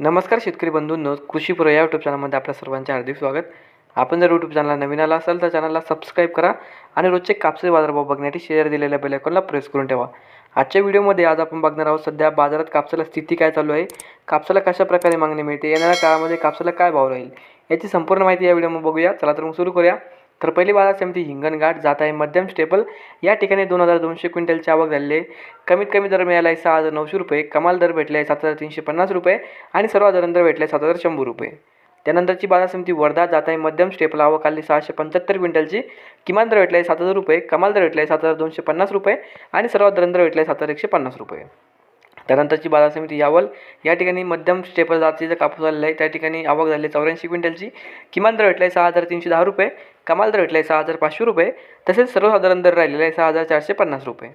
नमस्कार शेतकरी बंधूंनो कृषी या यूट्यूब चॅनलमध्ये आपल्या सर्वांचे हार्दिक स्वागत. आपण जर यूट्यूब चॅनलला नवीन आला असाल तर चॅनलला सबस्क्राईब करा आणि रोजचे कापसे बाजारभाव बघण्यासाठी शेअर दिलेल्या बेल आयकॉनला प्रेस करून ठेवा. आजच्या व्हिडिओमध्ये आज आपण बघणार आहोत सध्या बाजारात कापसाला स्थिती काय चालू आहे कापसाला कशा प्रकारे मागणी मिळते येणाऱ्या काळामध्ये कापसाला काय भाव राहील याची संपूर्ण माहिती या व्हिडिओमध्ये बघूया. चला तर मग सुरू करूया. तर पहिली बाजार समिती हिंगणघाट जात आहे मध्यम स्टेपल. या ठिकाणी दोन हजार दोनशे क्विंटलची आवक झालेली आहे. कमीत कमी दर मिळाला आहे सहा हजार नऊशे रुपये. कमाल दर भेटले आहे सात हजार तीनशे पन्नास रुपये आणि सर्वसाधारण दर भेटले आहे सात हजार शंभर रुपये. त्यानंतरची बाजार समिती वर्धा जात आहे मध्यम स्टेपल. आवक आली सहाशे पंच्याहत्तर क्विंटलची. किमान दर भेटले आहे सात हजार रुपये. कमाल दर भेटले आहे सात हजार दोनशे पन्नास रुपये आणि सर्वात दर भेटले आहे सात हजार एकशे पन्नास रुपये. त्यानंतरची बाजार समिती यावल. या ठिकाणी मध्यम स्टेपल जातीचा कापूस झालेला आहे त्या ठिकाणी आवक झाली आहे चौऱ्याऐंशी क्विंटलची. किमान दर भेटला आहे सहा हजार तीनशे दहा रुपये. कमाल दर भेटला आहे सहा हजार पाचशे रुपये. तसेच सर्वसाधारण दर राहिलेला आहे सहा हजार चारशे पन्नास रुपये.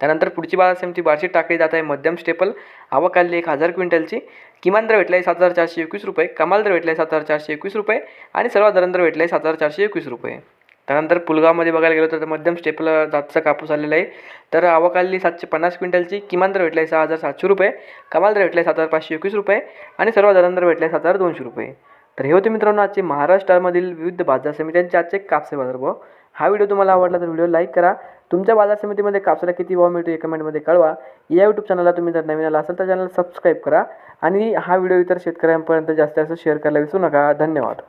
त्यानंतर पुढची बाजार समिती बार्शी टाकळी जात आहे मध्यम स्टेपल आवक आलेली एक हजार क्विंटलची. किमान दर भेटला आहे सात हजार चारशे एकवीस रुपये. कमाल दर भेटला आहे सात हजार चारशे एकवीस रुपये. आणि सर्वसाधारण दर भेटला आहे सात हजार चारशे एकवीस रुपये. त्यानंतर पुलगावमध्ये बघायला गेलो तर मध्यम स्टेपल जातचा कापूस आलेला आहे. तर आवक आलेली सातशे पन्नास क्विंटलची. किमान दर भेटला आहे सहा हजार सातशे रुपये. कमाल दर भेटला आहे सात हजार पाचशे एकवीस रुपये. आणि सर्व दर भेटला आहे सात हजार दोनशे रुपये. तर हे होते मित्रांनो आजचे महाराष्ट्रामधील विविध बाजार समित्यांचे आजचे कापसे बाजारभाव. हा व्हिडिओ तुम्हाला आवडला तर व्हिडिओ लाईक करा. तुमच्या बाजार समितीमध्ये कापसाला किती भाव मिळतो हे कमेंटमध्ये कळवा. या यूट्यूब चॅनलला तुम्ही जर नवीन आला असाल तर चॅनल सबस्क्राईब करा. आणि हा व्हिडिओ इतर शेतकऱ्यांपर्यंत जास्त जास्त शेअर करायला विसरू नका. धन्यवाद.